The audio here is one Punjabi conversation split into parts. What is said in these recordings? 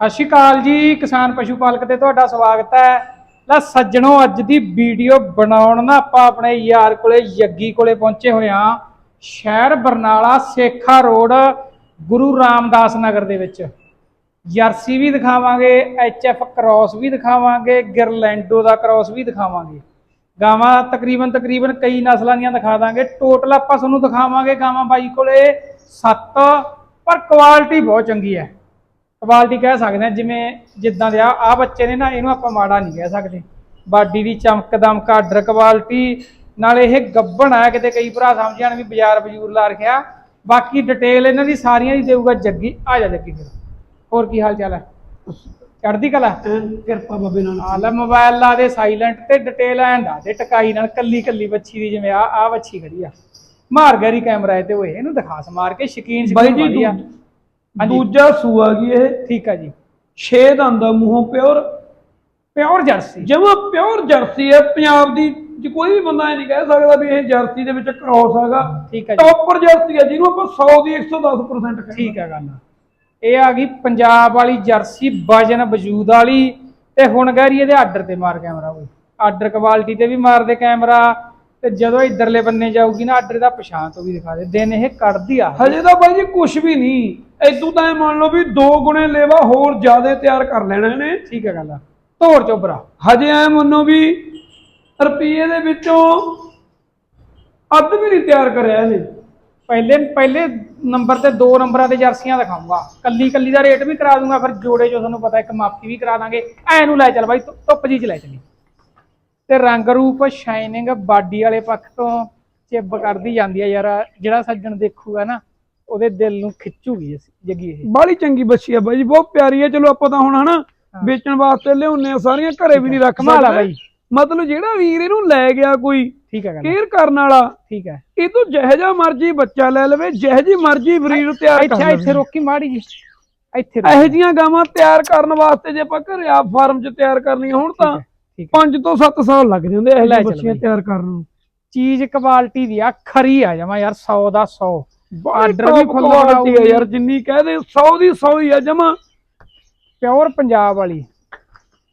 ਸਤਿ ਸ਼੍ਰੀ ਅਕਾਲ ਜੀ, ਕਿਸਾਨ ਪਸ਼ੂ ਪਾਲਕ ਤੇ ਤੁਹਾਡਾ ਸਵਾਗਤ ਹੈ। ਲੈ ਸੱਜਣੋ, ਅੱਜ ਦੀ ਵੀਡੀਓ ਬਣਾਉਣ ਨਾ ਆਪਾਂ ਆਪਣੇ ਯਾਰ ਕੋਲੇ, ਯੱਗੀ ਕੋਲੇ ਪਹੁੰਚੇ ਹੋਏ ਹਾਂ। ਸ਼ਹਿਰ ਬਰਨਾਲਾ, ਸੇਖਾ ਰੋਡ, ਗੁਰੂ ਰਾਮਦਾਸ ਨਗਰ ਦੇ ਵਿੱਚ। ਜਰਸੀ ਵੀ ਦਿਖਾਵਾਂਗੇ ਐਚਐਫ ਕ੍ਰਾਸ ਵੀ ਦਿਖਾਵਾਂਗੇ, ਗਿਰਲੈਂਡੋ ਦਾ ਕ੍ਰਾਸ ਵੀ ਦਿਖਾਵਾਂਗੇ। ਗਾਵਾਂ ਤਕਰੀਬਨ ਤਕਰੀਬਨ ਕਈ ਨਸਲਾਂ ਦੀਆਂ ਦਿਖਾ ਦਾਂਗੇ। ਟੋਟਲ ਆਪਾਂ ਤੁਹਾਨੂੰ ਦਿਖਾਵਾਂਗੇ ਗਾਵਾਂ ਬਾਈ ਕੋਲੇ 7 ਪਰ ਕੁਆਲਿਟੀ ਬਹੁਤ ਚੰਗੀ ਹੈ। ਕੁਆਲਿਟੀ ਕਹਿ ਸਕਦੇ ਹਾਂ ਜਿਵੇਂ ਜਿੱਦਾਂ ਦੇ ਆ ਆ ਬੱਚੇ ਨੇ ਨਾ ਇਹਨੂੰ ਆਪਾਂ ਮਾੜਾ ਨਹੀਂ ਕਹਿ ਸਕਦੇ। ਬਾਡੀ ਦੀ ਚਮਕ ਦਮਕ ਆਰਡਰ ਕੁਆਲਿਟੀ ਨਾਲ ਇਹ ਗੱਬਣ ਆ ਕਿਤੇ ਕਈ ਭਰਾ ਸਮਝ ਜਾਣ ਵੀ ਬਾਜ਼ਾਰ ਬਜੂਰ ਲਾ ਰੱਖਿਆ। ਬਾਕੀ ਡਿਟੇਲ ਇਹਨਾਂ ਦੀ ਸਾਰੀਆਂ ਦੀ ਦੇਊਗਾ ਜੱਗੀ ਆ ਜਾ ਜੱਗੀ ਫਿਰ। ਹੋਰ ਕੀ ਹਾਲ ਚਾਲ ਹੈ ਚੜ੍ਹਦੀ ਕਲਾ? ਕਿਰਪਾ ਬਾਬੇ ਨਾਲ। ਆ ਲੈ ਮੋਬਾਈਲ ਲਾ ਦੇ ਸਾਇਲੈਂਟ ਤੇ ਡਿਟੇਲ ਐਂਡ ਆ ਦੇ ਟਕਾਈ ਨਾਲ ਕੱਲੀ ਕੱਲੀ ਬੱਚੀ ਦੀ ਜਿਵੇਂ ਆ ਆ ਬੱਚੀ ਖੜੀ ਆ। ਮਾਰ ਗਰੀ ਕੈਮਰਾ ਤੇ ਹੋਏ ਇਹਨੂੰ ਦਿਖਾ ਸਮਾਰ ਕੇ ਸ਼ਕੀਨ ਬਾਈ ਸ਼ਕੀਨ ਜੀ ਵਧੀਆ ਹਾਂਜੀ। ਦੂਜਾ ਸੂਆ ਕੀ ਇਹ। ਠੀਕ ਆ ਜੀ। 6 ਦੰਦ ਦਾ ਮੂੰਹੋਂ ਪਿਓਰ। Pure jersey. ਜਮਾ ਪਿਓਰ ਜਰਸੀ ਹੈ। ਪੰਜਾਬ ਦੀ ਜੇ ਕੋਈ ਵੀ ਬੰਦਾ ਇਹ ਨਹੀਂ ਕਹਿ ਸਕਦਾ ਵੀ ਇਹ ਜਰਸੀ ਦੇ ਵਿੱਚ ਕ੍ਰੋਸ ਹੈਗਾ। ਠੀਕ ਆ ਜੀ। ਟੌਪਰ ਜਰਸੀ ਹੈ ਜਿਹਨੂੰ ਆਪਾਂ 100 ਦੀ 110% ਕਹਿੰਦੇ ਠੀਕ ਹੈ। ਗੱਲ। ਇਹ ਆ ਗਈ ਪੰਜਾਬ ਵਾਲੀ ਜਰਸੀ ਵਜਨ ਵਜੂਦ ਵਾਲੀ। ਤੇ ਹੁਣ ਗੈਰੀ ਇਹਦੇ ਆਰਡਰ ਤੇ ਮਾਰ ਕੈਮਰਾ ਕੋਈ। ਆਰਡਰ ਕੁਆਲਿਟੀ ਤੇ ਵੀ ਮਾਰਦੇ ਕੈਮਰਾ। ਤੇ ਜਦੋਂ ਇਧਰਲੇ ਬੰਨੇ ਜਾਊਗੀ ਨਾ ਆਰਡਰ ਦਾ ਪਛਾਣ ਤੋਂ ਵੀ ਦਿਖਾ ਦੇ। ਦਿਨ ਇਹ ਕੱਢਦੀ ਆ। ਹਜੇ ਤਾਂ ਬਾਈ ਜੀ ਕੁਝ ਵੀ ਨਹੀਂ। ਐਦੂ ਤਾਂ ਇਹ ਮੰਨ ਲਓ ਵੀ ਦੋ ਗੁਣੇ ਲੇਵਾ ਹੋਰ ਜ਼ਿਆਦਾ ਤਿਆਰ ਕਰ ਲੈਣਾ ਇਹਨੇ ਠੀਕ ਹੈ ਗੱਲ ਧੋਰ ਚੋਬਰਾ ਹਜੇ ਐ ਮੰਨੋ ਵੀ ਰੁਪਈਏ ਦੇ ਵਿੱਚੋਂ ਅੱਧ ਵੀ ਨਹੀਂ ਤਿਆਰ ਕਰਿਆ ਇਹਨੇ। ਪਹਿਲੇ ਪਹਿਲੇ ਨੰਬਰ ਤੇ ਦੋ ਨੰਬਰਾਂ ਤੇ ਜਰਸੀਆਂ ਦਿਖਾਊਂਗਾ। ਕੱਲੀ ਕੱਲੀ ਦਾ ਰੇਟ ਵੀ ਕਰਾ ਦੂੰਗਾ ਫਿਰ ਜੋੜੇ ਜੋ ਤੁਹਾਨੂੰ ਪਤਾ ਇੱਕ ਮਾਪੀ ਵੀ ਕਰਾ ਦਾਂਗੇ। ਐ ਨੂੰ ਲੈ ਚੱਲ ਬਾਈ ਧੁੱਪ ਜੀ ਚ ਲੈ ਚੱਲੀ। ਤੇ ਰੰਗ ਰੂਪ ਸ਼ਾਈਨਿੰਗ ਬਾਡੀ ਵਾਲੇ ਪੱਖ ਤੋਂ ਚਿੱਬ ਕਰਦੀ ਜਾਂਦੀ ਆ ਯਾਰ ਜਿਹੜਾ ਸੱਜਣ ਦੇਖੂਗਾ ਨਾ ਉਹਦੇ ਦਿਲ ਨੂੰ ਖਿੱਚੂਗੀ ਜੱਗੀ ਇਹ। ਬਾਲੀ ਚੰਗੀ ਬੱਚੀ ਆ ਬਾਈ ਜੀ ਬਹੁਤ ਪਿਆਰੀ ਹੈ ਚਲੋ ਆਪਾਂ ਤਾਂ ਹੁਣ ਹਨਾ ਵੇਚਣ ਵਾਸਤੇ ਲਿਆਉਨੇ ਆ ਸਾਰੀਆਂ ਘਰੇ ਵੀ ਨਹੀਂ ਰੱਖ ਆ। ਸਕਦੇ ਬਾਈ। ਮਤਲਬ ਜਿਹੜਾ ਵੀਰ ਇਹਨੂੰ ਲੈ ਗਿਆ ਕੋਈ ਠੀਕ ਹੈ ਕੇਅਰ ਕਰਨ ਵਾਲਾ ਠੀਕ ਹੈ ਇਹ ਤੋਂ ਜਿਹੋ ਜਿਹਾ ਮਰਜ਼ੀ ਬੱਚਾ ਲੈ ਲਵੇ ਜਿਹੋ ਜਿਹੀ ਮਰਜ਼ੀ ਬਰੀਡ ਤਿਆਰ ਕਰ ਇੱਥੇ ਇੱਥੇ ਲਵੇ। ਰੋਕੀ ਮਾੜੀ ਜੀ। ਇੱਥੇ। ਇਹੋ ਜੀਆਂ ਗਾਵਾਂ ਤਿਆਰ ਕਰਨ ਵਾਸਤੇ ਜੇ ਆਪਾਂ ਘਰੇ ਆਪ ਫਾਰਮ 'ਚ ਤਿਆਰ ਕਰਨੀਆਂ ਹੁਣ ਤਾਂ ਠੀਕ ਹੈ। 5 ਤੋਂ 7 ਸਾਲ ਲੱਗ ਜਾਂਦੇ ਇਹੋ ਲੈ ਚੱਲ ਬੱਚੀਆਂ ਬਾਈ। ਤਿਆਰ ਕਰਨ ਨੂੰ। ਚੀਜ਼ ਕੁਆਲਿਟੀ ਦੀ ਆ ਖਰੀ ਆ ਜਮਾ ਯਾਰ 100 ਦਾ 100 ਬਾਲੀ ਆਰਡਰ ਵੀ ਫੁੱਲ ਬਣਾਉਗੀ। ਯਾਰ ਜਿੰਨੀ ਕਹਦੇ 100 ਦੀ 100 ਹੀ ਆ ਜਮਾ ਪਿਓਰ ਪੰਜਾਬ ਵਾਲੀ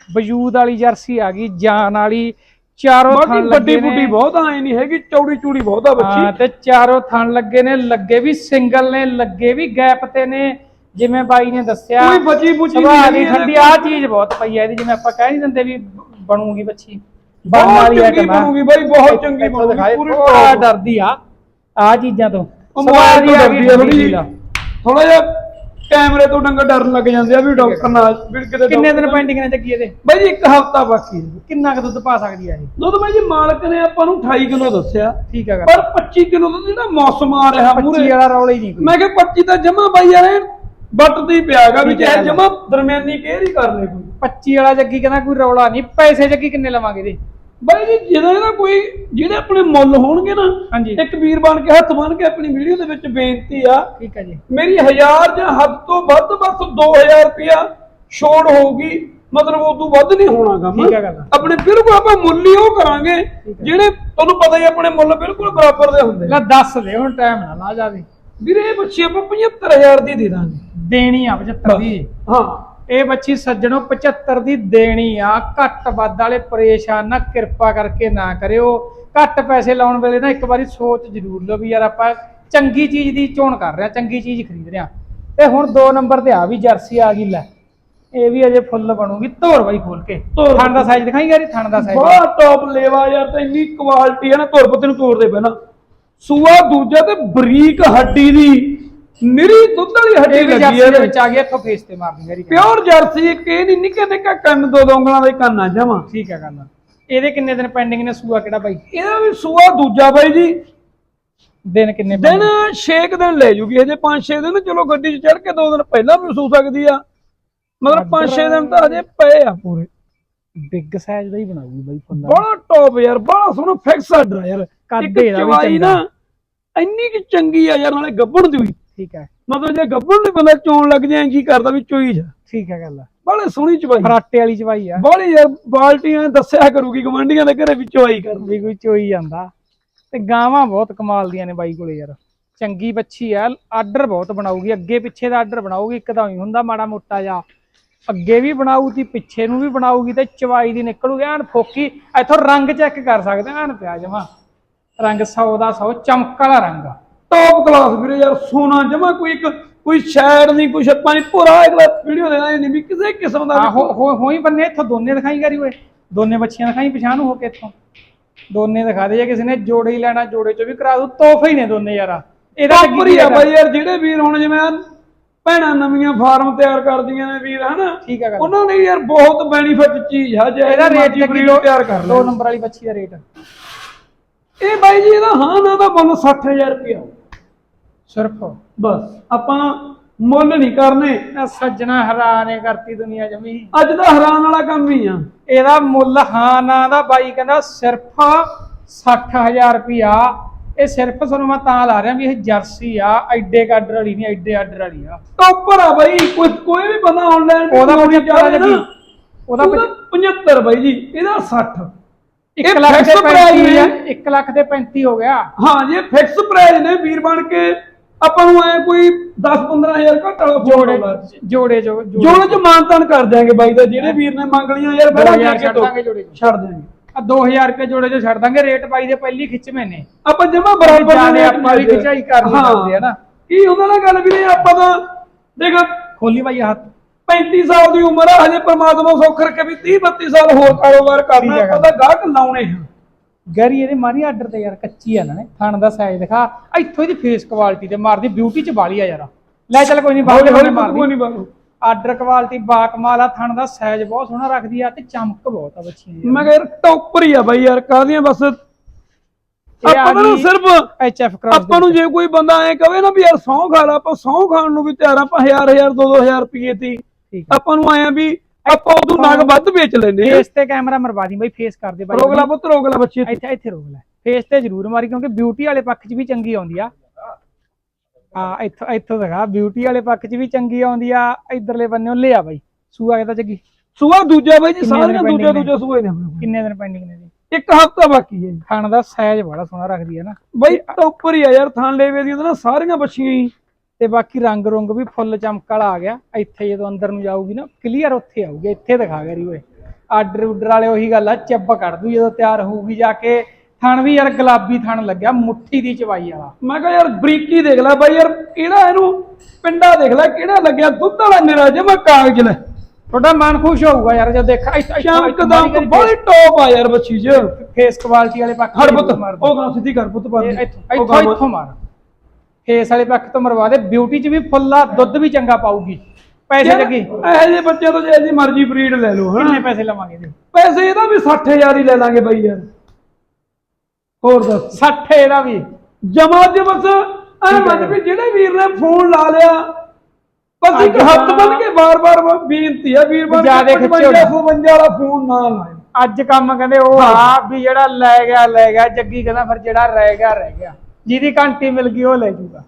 ਵਜੂਦ ਵਾਲੀ ਜਰਸੀ ਆ ਗਈ ਜਾਨ ਵਾਲੀ ਚਾਰੋਂ ਬਾਕੀ ਥਣ ਵੱਡੀ ਲੱਗੇ ਬੁੱਢੀ ਨੇ। ਬਹੁਤ ਆਏ ਨਹੀਂ ਹੈਗੀ ਚੌੜੀ ਚੂੜੀ ਬਹੁਤ ਆ ਹਾਂ ਬੱਚੀ। ਤੇ ਚਾਰੋਂ ਥਣ ਲੱਗੇ ਨੇ ਲੱਗੇ ਵੀ ਸਿੰਗਲ ਨੇ ਲੱਗੇ ਵੀ ਗੈਪ ਤੇ ਨੇ। ਜਿਵੇਂ ਬਾਈ ਨੇ ਦੱਸਿਆ ਕੋਈ ਬਚੀ ਬੁਚੀ ਸੁਭਾਅ ਦੀ ਠੰਡੀ ਆ ਚੀਜ਼ ਬਹੁਤ ਪਈ ਆ ਇਹਦੀ ਜਿਵੇਂ ਆਪਾਂ ਕਹਿ ਨਹੀਂ ਦਿੰਦੇ ਵੀ ਬਣੂਗੀ ਬੱਚੀ। ਬਣਨ ਬਹੁਤ ਵਾਲੀ ਚੰਗੀ item ਆ। ਬਣੂਗੀ ਬਾਈ ਬਹੁਤ ਚੰਗੀ ਇੱਥੋਂ ਬਣੂਗੀ ਦਿਖਾਏ, ਪੂਰੀ top। ਡਰਦੀ ਆ ਆ ਚੀਜ਼ਾਂ ਤੋਂ। ਉਹ ਮੋਬਾਈਲ ਦੀ ਤੋਂ ਡਰਦੀ ਆ ਥੋੜੀ ਥੋੜੀ ਜਿਹੀ ਥੋੜਾ ਜਿਹਾ ਕੈਮਰੇ ਤੋਂ ਡੰਗਾ ਡਰਨ ਲੱਗ ਜਾਂਦੇ ਆ ਵੀ ਡਾਕਟਰ ਨਾਲ ਵੀ ਕਿਤੇ ਕਿੰਨੇ ਦਿਨ doctor- ਪੈਂਡਿੰਗ ਨੇ ਚੱਕੀ ਇਹਦੇ? ਬਾਈ ਜੀ ਇੱਕ ਹਫਤਾ ਬਾਕੀ ਹੈ। ਕਿੰਨਾ ਕੁ ਦੁੱਧ ਪਾ ਸਕਦੀ ਆ ਇਹ? ਦੁੱਧ ਬਾਈ ਜੀ ਮਾਲਕ ਨੇ ਆਪਾਂ ਨੂੰ 28 ਕਿਲੋ ਦੱਸਿਆ। ਠੀਕ ਹੈ ਪਰ 25 ਕਿਲੋ ਦਾ ਜਿਹੜਾ ਮੌਸਮ ਆ ਰਿਹਾ 25 ਮੂਰੇ ਵਾਲਾ ਰੌਲਾ ਹੀ ਨਹੀਂ ਕੋਈ। ਮੈਂ ਕਿਹਾ 25 ਤਾਂ ਜਮਾ ਬਾਈ ਯਾਰ ਵੱਟਦੀ ਪਿਆਗਾ ਵੀ ਚਾਹੇ। ਜਮਾ ਦਰਮਿਆਨੀ ਕੇਅਰ ਹੀ ਕਰ ਲੈ ਕੋਈ। 25 ਵਾਲਾ ਜੱਗੀ ਕਹਿੰਦਾ ਕੋਈ ਰੌਲਾ ਨਹੀਂ ਪੈਸੇ ਜੱਗੀ ਕਿੰਨੇ ਲਵਾਂਗੇ ਇਹਦੇ? ਬਾਈ ਜੀ ਜਦੋਂ ਇਹਦਾ ਕੋਈ ਜਿਹੜੇ ਆਪਣੇ ਮੁੱਲ ਹੋਣਗੇ ਨਾ ਇੱਕ ਵੀਰ ਬਣ ਕੇ ਹੱਥ ਬਣ ਕੇ ਆਪਣੀ ਵੀਡੀਓ ਦੇ ਵਿੱਚ ਬੇਨਤੀ ਆ ਠੀਕ ਹੈ ਜੀ। ਮੇਰੀ 1000 ਜਾਂ ਹੱਦ ਤੋਂ ਵੱਧ ਬਸ 2000 ਰੁਪਇਆ ਛੋੜ ਹੋਊਗੀ ਮਤਲਬ ਉਹ ਤੋਂ ਵੱਧ ਨਹੀਂ ਹੋਣਾ ਕੰਮ। ਠੀਕ ਹੈ ਗੱਲ। ਆਪਣੇ ਬਿਲਕੁਲ ਆਪਾਂ ਮੁੱਲ ਹੀ ਉਹ ਕਰਾਂਗੇ ਜਿਹੜੇ ਤੁਹਾਨੂੰ ਪਤਾ ਹੀ ਆਪਣੇ ਮੁੱਲ ਬਿਲਕੁਲ ਬਰਾਬਰ ਦੇ ਹੁੰਦੇ ਲੈ ਦੱਸ ਦੇ ਹੁਣ ਟਾਈਮ ਨਾ ਲਾ ਜਾਵੇ ਵੀਰੇ ਇਹ ਬੱਚੀ ਆਪਾਂ 75000 ਦੀ ਦੇ ਦਾਂਗੇ। ਦੇਣੀ ਆ 75 ਦੀ। ਹਾਂ। ਇਹ ਬੱਚੀ ਸੱਜਣੋ 75 ਦੀ ਦੇਣੀ ਆ। ਘੱਟ ਵੱਧ ਵਾਲੇ ਪਰੇਸ਼ਾਨ ਨਾ ਕਿਰਪਾ ਕਰਕੇ ਨਾ ਕਰਿਓ। ਘੱਟ ਪੈਸੇ ਲਾਉਣ ਵੇਲੇ ਨਾ ਇੱਕ ਵਾਰੀ ਸੋਚ ਜ਼ਰੂਰ ਲਓ ਵੀ ਯਾਰ ਆਪਾਂ ਚੰਗੀ ਚੀਜ਼ ਦੀ ਚੋਣ ਕਰ ਰਹੇ ਆ ਚੰਗੀ ਚੀਜ਼ ਖਰੀਦ ਰਹੇ ਆ। ਤੇ ਹੁਣ ਦੋ ਨੰਬਰ ਤੇ ਆ ਵੀ ਜਰਸੀ ਆ ਗਈ ਲੈ। ਇਹ ਵੀ ਅਜੇ ਫੁੱਲ ਬਣੂਗੀ ਧੋਰ ਬਾਈ ਖੋਲ ਕੇ। ਥਣ ਦਾ ਸਾਈਜ਼ ਦਿਖਾਈ ਯਾਰੀ ਥਣ ਦਾ ਸਾਈਜ਼ ਬੜਾ ਟੌਪ ਲੇਵਾ ਯਾਰ ਤਾਂ ਇੰਨੀ ਕੁਆਲਿਟੀ ਹੈ ਨਾ ਧੁਰ ਪੱਤੇ ਨੂੰ ਤੋੜਦੇ ਪਹਿਲਾਂ। ਸੂਆ ਦੂਜਾ ਤੇ ਬਰੀਕ ਹੱਡੀ ਦੀ ਨਿਰੀ ਦੁੱਧ ਵਾਲੀ ਹੱਡੀ ਇਹ ਵੀ ਲੱਗੀ ਜਰਸੀ ਹੈ ਦੇ ਵਿੱਚ ਆ ਗਿਆ ਇੱਥੋਂ ਫੇਸ ਤੇ ਮਾਰਨੀ ਯਾਰੀ ਪਿਓਰ ਜਰਸੀ ਇੱਕ ਇਹ ਨਹੀਂ ਨਿੱਕੇ ਨਿੱਕਾ ਕੰਨ ਦੋ ਦੋਂਗਲਾਂ ਦੇ ਕੰਨ ਆ ਜਾਵਾਂ ਠੀਕ ਹੈ ਗੱਲ। ਇਹਦੇ ਕਿੰਨੇ ਦਿਨ ਪੈਂਡਿੰਗ ਨੇ ਸੂਆ ਕਿਹੜਾ ਬਾਈ? ਇਹਦਾ ਵੀ ਸੂਆ ਦੂਜਾ ਬਾਈ ਜੀ। ਦਿਨ ਕਿੰਨੇ ਦਿਨ 6 ਦਿਨ ਲੈ ਜੂਗੀ ਹਜੇ 5-6 ਦਿਨ ਚਲੋ ਗੱਡੀ 'ਚ ਚੜ ਕੇ ਦੋ ਦਿਨ ਪਹਿਲਾਂ ਵੀ ਸੂ ਸਕਦੀ ਆ। ਮਤਲਬ 5-6 ਦਿਨ ਤਾਂ ਹਜੇ ਪਏ ਆ ਪੂਰੇ। ਬਿੱਗ ਸਾਈਜ਼ ਦਾ ਹੀ ਬਣਾਉਗੀ ਬਾਈ ਫੁੱਲ ਬੜਾ ਟੌਪ ਯਾਰ ਬੜਾ ਸੋਹਣਾ ਫਿਕਸ ਆਰਡਰ ਯਾਰ। ਕੱਦ ਇੱਕ ਇਹਦਾ ਵੀ ਚਵਾਈ ਚੰਗਾ। ਇੰਨੀ ਕਿ ਚੰਗੀ ਆ ਯਾਰ ਨਾਲੇ ਗੱਬਣ ਦੀ ਵੀ। ਠੀਕ ਹੈ। ਮਤਲਬ ਜੇ ਗੱਬਣ ਦੇ ਬੰਦਾ ਚੋਣ ਲੱਗ ਜਾਏ ਕੀ ਕਰਦਾ ਵੀ ਚੋਈ ਜਾ। ਠੀਕ ਹੈ ਗੱਲ ਬੜੇ ਸੋਹਣੀ ਚਵਾਈ। ਫਰਾਟੇ ਵਾਲੀ ਚਵਾਈ ਆ। ਬਾਲੀ ਯਾਰ ਬਾਲਟੀਆਂ ਦੱਸਿਆ ਕਰੂਗੀ ਗਵੰਡੀਆਂ ਦੇ ਘਰੇ ਵੀ ਚਵਾਈ ਕਰਦੀ ਵੀ ਕੋਈ ਚੋਈ ਜਾਂਦਾ। ਤੇ ਗਾਵਾਂ ਬਹੁਤ ਕਮਾਲ ਦੀਆਂ ਨੇ ਬਾਈ ਕੋਲੇ ਯਾਰ। ਚੰਗੀ ਬੱਚੀ ਆ ਆਰਡਰ ਬਹੁਤ ਬਣਾਉਗੀ ਅੱਗੇ ਪਿੱਛੇ ਦਾ ਆਰਡਰ ਬਣਾਉਗੀ ਇੱਕ ਤਾਂ ਹੀ ਹੁੰਦਾ ਮਾੜਾ ਮੋਟਾ ਜਾ ਅੱਗੇ ਵੀ ਬਣਾਊ ਤੀ ਪਿੱਛੇ ਨੂੰ ਵੀ ਬਣਾਊਗੀ ਤੇ ਚਵਾਈ ਦੀ ਨਿਕਲੂਗੀ ਐਨ ਫੋਕੀ ਇੱਥੋਂ ਰੰਗ ਚੈੱਕ ਕਰ ਸਕਦੇ ਐਨ ਪਿਆ ਜਮਾ। ਰੰਗ 100 ਦਾ 100 ਚਮਕ ਵਾਲਾ ਰੰਗ। ਟੌਪ ਕਲਾਸ ਵੀਰੇ ਯਾਰ ਸੋਨਾ ਜਮਾ ਕੋਈ ਇੱਕ ਕੋਈ ਸ਼ੈਡ ਨਹੀਂ ਕੋਈ ਛੱਪਾ ਨਹੀਂ ਪੂਰਾ ਅਗਲਾ ਵੀਡੀਓ ਦੇਣਾ ਨਹੀਂ ਵੀ ਕਿਸੇ ਕਿਸਮ ਦਾ ਹੋਈ ਬੰਨੇ ਇੱਥੋਂ ਦੋਨੇ ਦਿਖਾਈ ਕਰੀ ਓਏ। ਦੋਨੇ ਬੱਚੀਆਂ ਦਿਖਾਈ ਪਛਾਣ ਹੋ ਕੇ ਇੱਥੋਂ। ਦੋਨੇ ਦਿਖਾ ਦੇ ਜੇ ਕਿਸੇ ਨੇ ਜੋੜੇ ਹੀ ਲੈਣਾ ਜੋੜੇ ਚੋਂ ਵੀ ਕਰਾ ਦੂ ਤੋਹਫੇ ਹੀ ਨੇ ਦੋਨੇ ਯਾਰਾ। ਇਹਦਾ ਕੀ ਆ? ਬਾਈ ਯਾਰ ਜਿਹੜੇ ਵੀਰ ਹੁਣ ਜਿਵੇਂ ਭੈਣਾਂ ਨਵੀਆਂ ਫਾਰਮ ਤਿਆਰ ਕਰਦੀਆਂ ਨੇ ਵੀਰ ਹਨਾ? ਠੀਕ ਗੱਲ। ਉਹਨਾਂ ਲਈ ਯਾਰ ਬਹੁਤ ਬੈਨੀਫਿਟ ਚੀਜ਼ ਆ ਜੇ ਇਹਦਾ ਰੇਟ breed ਤਿਆਰ ਕਰ ਦੋ ਲਓ ਨੰਬਰ ਵਾਲੀ ਬੱਚੀ ਦਾ ਰੇਟ ਇਹ ਬਾਈ ਜੀ ਇਹਦਾ ਹਾਂ ਨਾ ਦਾ ਮੁੱਲ 60000 ਰੁਪਇਆ। ਸਿਰਫ। ਬਸ ਆਪਾਂ ਮੁੱਲ ਨਹੀਂ ਕਰਨੇ। ਸੱਜਣਾ ਹੈਰਾਨੇ ਕਰਤੀ ਦੁਨੀਆ ਜਮੀ। ਅੱਜ ਦਾ ਹੈਰਾਨ ਵਾਲਾ ਕੰਮ ਹੀ ਆ। ਇਹਦਾ ਮੁੱਲ ਹਾਂ ਨਾ ਦਾ ਬਾਈ ਕਹਿੰਦਾ ਸਿਰਫ 60000 ਰੁਪਿਆ ਇਹ ਸਿਰਫ ਤੁਹਾਨੂੰ ਮੈਂ ਤਾਂ ਲਾ ਰਿਹਾ ਵੀ ਇਹ ਜਰਸੀ ਆ ਐਡੇ ਕਾਡਰ ਵਾਲੀ ਨਹੀਂ ਐਡੇ ਆਰਡਰ ਵਾਲੀ ਆ। ਟੌਪਰ ਆ ਬਾਈ ਕੋਈ ਕੋਈ ਵੀ ਬੰਦਾ ਆਨਲਾਈਨ ਉਹਦਾ 75 ਜੀ ਉਹਦਾ ਉਹਦਾ 75 ਬਾਈ ਜੀ ਇਹਦਾ 60 1 ਇਹ ਲੱਖ ਦੇ fix price 35 ਆ ਨੇ। 1 ਲੱਖ ਦੇ 35 ਹੋ ਗਿਆ। ਹਾਂ ਜੀ ਫਿਕਸ ਪ੍ਰਾਈਸ ਨੇ ਵੀਰ ਬਣ ਕੇ। ਆਪਾਂ ਨੂੰ ਐ ਕੋਈ 10 15000 ਘੱਟ ਵਾਲਾ ਫੋਨ ਜੋੜੇ। ਜੋੜੇ ਜੋ ਜੋੜੇ ਚ ਮਾਨਤਾਨ ਕਰ ਦਿਆਂਗੇ ਬਾਈ ਦਾ ਜਿਹੜੇ ਵੀਰ ਨੇ ਮੰਗ ਲੀਆਂ ਯਾਰ ਬੜਾ 2000 ਛੱਡ ਦਾਂਗੇ ਜੋੜੇ ਚ। ਛੱਡ ਦਿਆਂਗੇ। ਆ 2000 ਰੁਪਏ ਜੋੜੇ ਜੋ ਛੱਡ ਦਾਂਗੇ ਰੇਟ ਬਾਈ ਦੇ ਪਹਿਲੀ ਖਿੱਚਵੇਂ ਨੇ ਆਪਾਂ ਜਮਾ ਬਰਾਬਰ ਜਾਣੇ rate ਆਪਾਂ ਵੀ। ਖਿਚਾਈ ਕਰਨੀ ਹਾਂ। ਕਰਦੇ ਆ ਨਾ। ਕੀ ਹੁੰਦਾ ਨਾ ਗੱਲ ਵੀਰੇ ਆਪਾਂ ਤਾਂ ਦੇਖ ਖੋਲੀ ਬਾਈ ਹੱਥ। 35 ਸਾਲ ਦੀ ਉਮਰ ਆ ਹਜੇ ਪ੍ਰਮਾਤਮਾ ਸੁੱਖ ਰੱਖੇ ਵੀ 30 32 ਸਾਲ ਹੋਰ ਕਾਰੋਬਾਰ ਕਰਨਾ ਠੀਕ ਹੈ ਆਪਾਂ ਤਾਂ ਗਾਹਕ ਲਾਉਣੇ ਗੈਰੀ ਇਹਦੇ ਮਾਰੀ ਆਰਡਰ ਤੇ ਯਾਰ ਕੱਚੀ ਆ ਨੇ। ਥਣ ਦਾ ਸਾਈਜ਼ ਦਿਖਾ। ਇੱਥੋਂ ਇਹਦੀ ਫੇਸ ਕੁਆਲਿਟੀ ਤੇ ਮਾਰਦੀ ਬਿਊਟੀ ਚ ਬਾਲੀ ਆ ਯਾਰ। ਲੈ ਚੱਲ ਕੋਈ ਨਹੀਂ ਬਾਹਰ ਕੋਈ ਨਹੀਂ ਬਾਬੂ ਆਰਡਰ ਕੁਆਲਿਟੀ ਬਾਕਮਾਲ ਆ ਥਣ ਦਾ ਸਾਈਜ਼ ਬਹੁਤ ਸੋਹਣਾ ਰੱਖਦੀ ਆ ਤੇ ਚਮਕ ਬਹੁਤ ਆ ਬੱਚੀਆਂ ਦੀ। ਮੈਂ ਕਿਹਾ ਯਾਰ ਟੌਪਰ ਹੀ ਆ ਬਾਈ ਯਾਰ ਕਾਹਦੀਆਂ ਬਸ? ਆਪਾਂ ਨੂੰ ਸਿਰਫ ਐਚਐਫ ਕ੍ਰਾਸ ਆਪਾਂ ਨੂੰ ਜੇ ਕੋਈ ਬੰਦਾ ਐ ਕਵੇ ਨਾ ਵੀ ਯਾਰ ਸੌਂ ਖਾ ਲਾ ਆਪਾਂ ਸੌਂ ਖਾਣ ਨੂੰ ਵੀ ਤਿਆਰ ਆਪਾਂ ਹਜ਼ਾਰ ਹਜ਼ਾਰ ਦੋ ਦੋ ਹਜ਼ਾਰ ਰੁਪਏ ਤੀ ਆਪਾਂ ਨੂੰ ਆਇਆ ਵੀ ਆਪਾਂ ਉਦੋਂ ਨਗ ਵੱਧ ਵੇਚ ਲੈਨੇ ਫੇਸ ਤੇ ਕੈਮਰਾ ਮਰਵਾ ਦੀ ਬਾਈ ਫੇਸ ਕਰ ਦੇ ਬਾਈ ਰੋਗਲਾ ਪੁੱਤ ਰੋਗਲਾ ਬੱਚੇ ਇੱਥੇ ਇੱਥੇ ਰੋਕ ਲੈ। ਫੇਸ ਤੇ ਜ਼ਰੂਰ ਮਾਰੀ ਕਿਉਂਕਿ ਬਿਊਟੀ ਵਾਲੇ ਪੱਖ 'ਚ ਵੀ ਚੰਗੀ ਆਉਂਦੀ ਆ। ਆ ਇੱਥੋਂ ਇੱਥੋਂ ਦਿਖਾ ਬਿਊਟੀ ਵਾਲੇ ਪੱਖ 'ਚ ਵੀ ਚੰਗੀ ਆਉਂਦੀ ਆ ਇਧਰਲੇ ਬੰਨੇੋਂ ਲਿਆ ਬਾਈ। ਸੂਆ ਕਿਤਾ ਚੱਗੀ? ਸੂਆ ਦੂਜਾ ਬਾਈ ਜੀ ਸਾਰੀਆਂ ਦੂਜੇ ਦੂਜੇ ਸੂਏ ਨੇ। ਕਿੰਨੇ ਦਿਨ ਪੈਂਡਿੰਗ ਨੇ ਜੀ? ਇੱਕ ਹਫਤਾ ਬਾਕੀ ਹੈ ਖਾਣ ਦਾ ਸਾਈਜ਼ ਬੜਾ ਸੋਹਣਾ ਰੱਖਦੀ ਹੈ ਨਾ। ਬਾਈ ਟੌਪਰ ਹੀ ਆ ਯਾਰ ਥਾਂ ਲੇਵੇ ਦੀਆਂ ਤਾਂ ਨਾ ਸਾਰੀਆਂ ਬੱਚੀਆਂ ਹੀ। ਤੇ ਬਾਕੀ ਰੰਗ ਰੁੰਗ ਵੀ ਫੁੱਲ ਚਮਕ ਵਾਲਾ ਆ ਗਿਆ। ਇੱਥੇ ਜਦੋਂ ਅੰਦਰ ਨੂੰ ਜਾਊਗੀ ਨਾ ਕਲੀਅਰ ਉੱਥੇ ਆਊਗੀ। ਇੱਥੇ ਦਿਖਾ ਗਰੀ ਓਏ। ਆਰਡਰ ਉਡਰ ਵਾਲੇ ਉਹੀ ਗੱਲ ਆ ਚੱਬ ਕੱਢ ਦੂ ਜਦੋਂ ਤਿਆਰ ਹੋਊਗੀ ਜਾ ਕੇ। ਥਣ ਵੀ ਯਾਰ ਗੁਲਾਬੀ ਥਣ ਲੱਗਿਆ ਮੁੱਠੀ ਦੀ ਚਵਾਈ ਵਾਲਾ। ਮੈਂ ਕਿਹਾ ਯਾਰ ਬਰੀਕੀ ਦੇਖ ਲੈ ਬਾਈ ਯਾਰ ਕਿਹੜਾ ਇਹਨੂੰ ਪਿੰਡਾ ਦੇਖ ਲੈ ਕਿਹੜਾ ਲੱਗਿਆ ਦੁੱਧ ਵਾਲਾ ਨਿਰਾ ਜਮਾ ਕਾਗਜ਼ ਲੈ। ਤੁਹਾਡਾ ਮਨ ਖੁਸ਼ ਹੋਊਗਾ ਯਾਰ ਜਦ ਦੇਖਾ ਸ਼ਾਮ ਕਦਮ ਤੋਂ ਬੜੀ ਟੌਪ ਆ ਯਾਰ ਬੱਚੀ ਚ ਫੇਸ ਕੁਆਲਿਟੀ ਵਾਲੇ ਪੱਖ ਹਰ ਪੁੱਤ। ਉਹ ਗਾਂ ਸਿੱਧੀ ਕਰ ਪੁੱਤ ਪਾ। ਇੱਥੋਂ ਇੱਥੋਂ ਮਾਰ। ਫੇਸ ਵਾਲੇ ਪੱਖ ਤੋਂ ਮਰਵਾ ਦੇ ਬਿਊਟੀ ਚ ਵੀ ਫੁੱਲਾ ਦੁੱਧ ਵੀ ਚੰਗਾ ਪਾਊਗੀ। ਪੈਸੇ ਲੱਗੇ ਇਹੋ ਜਿਹੇ ਬੱਚਿਆਂ ਤੋਂ ਜੇ ਇਹਦੀ ਮਰਜ਼ੀ ਬਰੀਡ ਲੈ ਲਓ ਕਿੰਨੇ ਪੈਸੇ ਲਵਾਂਗੇ ਜੀ? ਪੈਸੇ ਇਹਦਾ ਵੀ 60000 ਹੀ ਲੈ ਲਾਂਗੇ ਬਾਈ ਯਾਰ। ਹੋਰ ਦੱਸ। 60 ਇਹਦਾ ਵੀ। ਜਮਾ ਬਸ ਐ ਮੰਨ ਵੀ ਜਿਹੜੇ ਵੀਰ ਨੇ ਫੋਨ ਲਾ ਲਿਆ ਬਸ ਇੱਕ ਹੱਥ ਬੰਨ ਕੇ ਬਾਰ-ਬਾਰ ਬੇਨਤੀ ਆ ਵੀਰ ਬਣ ਜ਼ਿਆਦੇ ਕੇ ਖਿੱਚਿਓ ਨਾ। 55 ਵਾਲਾ ਫੋਨ ਨਾ ਲਾਏ ਅੱਜ ਕੰਮ ਕਹਿੰਦੇ ਉਹ ਆ ਵੀ ਜਿਹੜਾ ਲੈ ਗਿਆ ਲੈ ਗਿਆ ਜੱਗੀ ਕਹਿੰਦਾ ਫਿਰ ਜਿਹੜਾ ਰਹਿ ਗਿਆ ਰਹਿ ਗਿਆ। ਜਿਹਦੀ ਘੰਟੀ ਮਿਲ ਗਈ ਉਹ ਲੈ ਜੂਗਾ।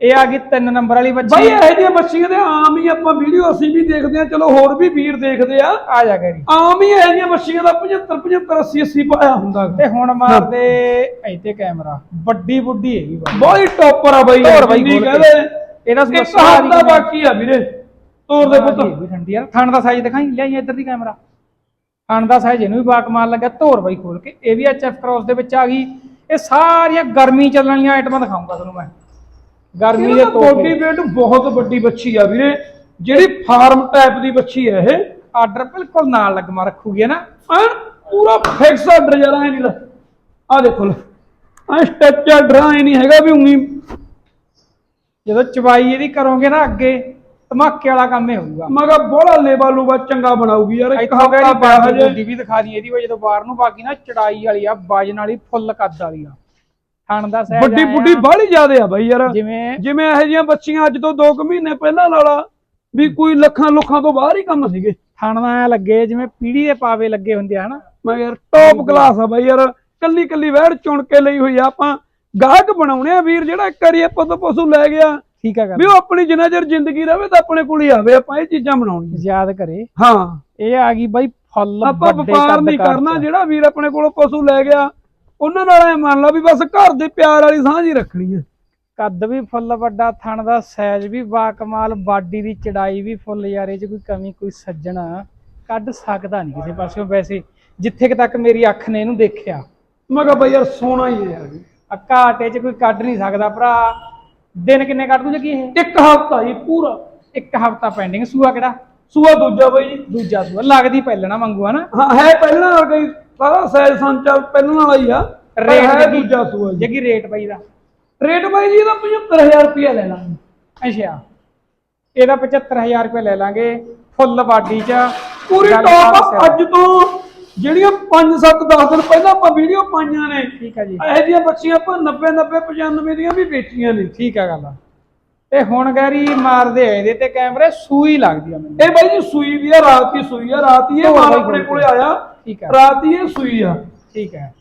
ਇਹ ਆ ਗਈ ਤਿੰਨ ਨੰਬਰ ਵਾਲੀ ਬਾਈ ਬੱਚੀ ਇਹੋ ਜਿਹੀਆਂ ਬੱਚੀਆਂ ਦੇ ਆਮ ਹੀ ਆਪਾਂ ਵੀਡੀਓ ਅਸੀਂ ਵੀ ਦੇਖਦੇ ਆ ਚਲੋ ਹੋਰ ਵੀ ਵੀਰ ਦੇਖਦੇ ਆ। ਆ ਜਾ ਕਰੀ ਆਮ ਹੀ ਇਹੋ ਜਿਹੀਆਂ ਬੱਚੀਆਂ ਦਾ 75 75 80 80 ਪਾਇਆ ਹੁੰਦਾ। ਤੇ ਹੁਣ ਮਾਰਦੇ ਇੱਥੇ ਕੈਮਰਾ। ਵੱਡੀ ਬੁੱਢੀ ਹੈਗੀ ਬਾਈ। ਬੜੀ ਟੌਪਰ ਆ ਬਾਈ। ਹੋਰ ਬਾਈ। ਕਹਦੇ ਇਹਦਾ ਹੱਥ ਦਾ ਬਾਕੀ ਆ ਵੀਰੇ। ਤੋਰ ਦੇ ਪੁੱਤ। ਠੰਡੀ ਆ। ਥਣ ਦਾ ਸਾਈਜ਼ ਦਿਖਾਈ। ਲਿਆਈ ਇੱਧਰ ਦੀ ਕੈਮਰਾ। ਥਣ ਦਾ ਸਾਈਜ਼ ਇਹਨੂੰ ਵੀ ਬਾਕਮਾਲ ਲੱਗਾ ਧੋਰ ਬਾਈ ਖੋਲ ਕੇ। ਇਹ ਵੀ ਐਚਐਫ ਕ੍ਰਾਸ ਦੇ ਵਿੱਚ ਆ ਗਈ। ਇਹ ਸਾਰੀਆਂ ਗਰਮੀ ਚੱਲਣ ਵਾਲੀਆਂ ਆਈਟਮਾਂ ਦਿਖਾਉਂਗਾ ਤੁਹਾਨੂੰ ਮੈਂ। ਗਰਮੀ ਦੇ ਬੋਡੀ ਵੇਟ ਬਹੁਤ ਵੱਡੀ ਬੱਚੀ ਆ ਵੀਰੇ। ਜਿਹੜੀ ਫਾਰਮ ਟਾਈਪ ਦੀ ਬੱਚੀ ਆ ਇਹ ਆਰਡਰ ਬਿਲਕੁਲ ਨਾਲ ਲੱਗਮਾ ਰੱਖੂਗੀ ਨਾ? ਐਨ ਪੂਰਾ ਫਿਕਸ ਆਰਡਰ ਜਰਾ ਐ ਨਹੀਂ ਲੈ ਆ ਦੇਖੋ ਲੈ ਐ ਸਟੈਪ ਆਰਡਰ ਐ ਨਹੀਂ ਹੈਗਾ ਵੀ ਉਮੀ ਜਦੋਂ ਚਵਾਈ ਇਹਦੀ ਕਰੋਗੇ ਨਾ ਅੱਗੇ ਧਮਾਕੇ ਵਾਲਾ ਕੰਮ ਹੀ ਹੋਊਗਾ। ਮੈਂ ਕਿਹਾ ਬੋਲਾ ਲੇਬਾ ਲੂਬਾ ਚੰਗਾ ਬਣਾਊਗੀ ਯਾਰ ਇੱਕ ਪਿਆ ਬਾਹਰ ਬੁੱਢੀ ਵੀ ਦਿਖਾ ਦੀ ਇਹਦੀ ਉਹ ਜਦੋਂ ਬਾਹਰ ਨੂੰ ਬਾਕੀ ਨਾ ਚੜਾਈ ਵਾਲੀ ਆ ਵਜਨ ਵਾਲੀ ਫੁੱਲ ਕੱਦ ਵਾਲੀ ਆ। ਵੱਡੀ ਬੁੱਢੀ ਬਾਹਲੀ ਜ਼ਿਆਦੇ ਆ ਬਾਈ ਯਾਰ। ਜਿਵੇਂ ਜਿਵੇਂ ਇਹੋ ਜਿਹੀਆਂ ਬੱਚੀਆਂ ਅੱਜ ਤੋਂ 2 ਮਹੀਨੇ ਪਹਿਲਾਂ ਲਾਲਾ ਵੀ ਕੋਈ ਲੱਖਾਂ ਲੁੱਖਾਂ ਤੋਂ ਬਾਹਰ ਹੀ ਕੰਮ ਸੀਗੇ। ਥਣ ਦਾ ਐਂ ਲੱਗੇ ਜਿਵੇਂ ਪੀੜੀ ਦੇ ਪਾਵੇ ਲੱਗੇ ਹੁੰਦੇ ਆ ਹਨਾ? ਮੈਂ ਯਾਰ ਟੌਪ ਕਲਾਸ ਆ। ਬਾਈ ਯਾਰ ਕੱਲੀ ਕੱਲੀ ਵਹਿੜ ਚੁਣ ਕੇ ਲਈ ਹੋਈ ਆ। ਆਪਾਂ ਗਾਹਕ ਬਣਾਉਣੇ ਆ ਵੀਰ ਜਿਹੜਾ ਇੱਕ ਵਾਰੀ ਆਪਾਂ ਤੋਂ ਪਸ਼ੂ ਲੈ ਗਿਆ। ਠੀਕ ਆ ਗੱਲ। ਵੀ ਉਹ ਆਪਣੀ ਜਿੰਨਾ ਚਿਰ ਜ਼ਿੰਦਗੀ ਰਵੇ ਤਾਂ ਆਪਣੇ ਕੋਲ ਹੀ ਆਵੇ ਆਪਾਂ ਇਹ ਚੀਜ਼ਾਂ ਬਣਾਉਣੀਆਂ। ਯਾਦ ਕਰੇ। ਹਾਂ। ਇਹ ਆ ਗਈ ਬਾਈ ਫੁੱਲ ਆਪਾਂ ਵਪਾਰ ਨਹੀਂ ਕਰਨਾ। ਜਿਹੜਾ ਵੀਰ ਆਪਣੇ ਕੋਲੋਂ ਪਸ਼ੂ ਲੈ ਗਿਆ। ਉਹਨਾਂ ਨਾਲ ਐ ਮੰਨ ਲਾ ਵੀ ਬਸ ਘਰ ਦੇ ਪਿਆਰ ਵਾਲੀ ਸਾਂਝ ਹੀ ਰੱਖਣੀ ਹੈ ਕੱਦ ਵੀ ਫੁੱਲ ਵੱਡਾ ਥਣ ਦਾ ਸਾਈਜ਼ ਵੀ ਬਾ ਕਮਾਲ ਬਾਡੀ ਦੀ ਚੜਾਈ ਵੀ ਫੁੱਲ ਯਾਰ ਚ ਕੋਈ ਕਮੀ ਕੋਈ ਸੱਜਣਾ ਕੱਢ ਸਕਦਾ ਨਹੀਂ ਕਿਸੇ ਪਾਸਿਓਂ ਵੈਸੇ ਜਿੱਥੇ ਕੁ ਤੱਕ ਮੇਰੀ ਅੱਖ ਨੇ ਇਹਨੂੰ ਦੇਖਿਆ। ਮੈਂ ਕਿਹਾ ਬਈ ਯਾਰ ਸੋਨਾ ਹੀ ਹੈ ਯਾਰ ਆ ਘਾਟੇ ਚ ਕੋਈ ਕੱਢ ਨਹੀਂ ਸਕਦਾ ਭਰਾ। ਦਿਨ ਕਿੰਨੇ ਕੱਢ ਦੂ ਜੱਗੀ ਇਹ? ਇੱਕ ਹਫ਼ਤਾ ਜੀ ਪੂਰਾ। ਇੱਕ ਹਫਤਾ ਪੈਂਡਿੰਗ ਸੂਆ ਕਿਹੜਾ? ਸੂਆ ਦੂਜਾ ਬਈ ਜੀ। ਦੂਜਾ ਸੂਆ। ਲੱਗਦੀ ਪਹਿਲਣਾ ਮੰਗੂ ਹਨਾ ਹਾਂ ਹੈ ਪਹਿਲਾਂ ਨਾਲ ਗਈ ਸਾਰਾ ਸੈਲ ਸੰਚਾ ਪਹਿਲਾਂ ਵਾਲਾ ਹੀ ਆ ਪਰ ਰੇਟ ਹੈ ਜੱਗੀ- ਦੂਜਾ ਸੂਆ ਜੀ। ਜੱਗੀ ਰੇਟ ਪਈ ਦਾ। ਰੇਟ ਬਾਈ ਜੀ ਇਹਦਾ 75000 ਰੁਪਇਆ ਲੈ ਲਾਂਗੇ। ਅੱਛਾ। ਇਹਦਾ 75000 ਰੁਪਏ ਲੈ ਲਾਂਗੇ ਫੁੱਲ ਬਾਡੀ ਚ। ਪੂਰੀ ਗੱਲ ਟੌਪ ਅੱਜ ਤੋਂ ਜਿਹੜੀਆਂ 5 7 10 ਦਿਨ ਪਹਿਲਾਂ ਆਪਾਂ ਵੀਡੀਓ ਪਾਈਆਂ ਨੇ ਠੀਕ ਹੈ ਜੀ। ਇਹੋ ਜਿਹੀਆਂ ਬੱਚੀਆਂ ਆਪਾਂ 90 90 95 ਦੀਆਂ ਵੀ ਵੇਚੀਆਂ ਨੇ। ਠੀਕ ਹੈ ਗੱਲ ਤੇ ਹੁਣ ਗੈਰੀ ਮਾਰਦੇ ਆ ਇਹਦੇ ਤੇ ਕੈਮਰੇ ਸੂਈ ਲੱਗਦੀ ਆ ਮੈਨੂੰ। ਇਹ ਬਾਈ ਜੀ ਸੂਈ ਵੀ ਆ ਰਾਤ ਦੀ ਸੂਈ ਆ। ਰਾਤ ਹੀ ਇਹ ਮਾਲ ਬਾਈ ਆਪਣੇ ਕੋਲੇ ਆਇਆ। ਠੀਕ ਹੈ। ਰਾਤ ਇਹ ਸੂਈ ਆ। ਠੀਕ ਹੈ।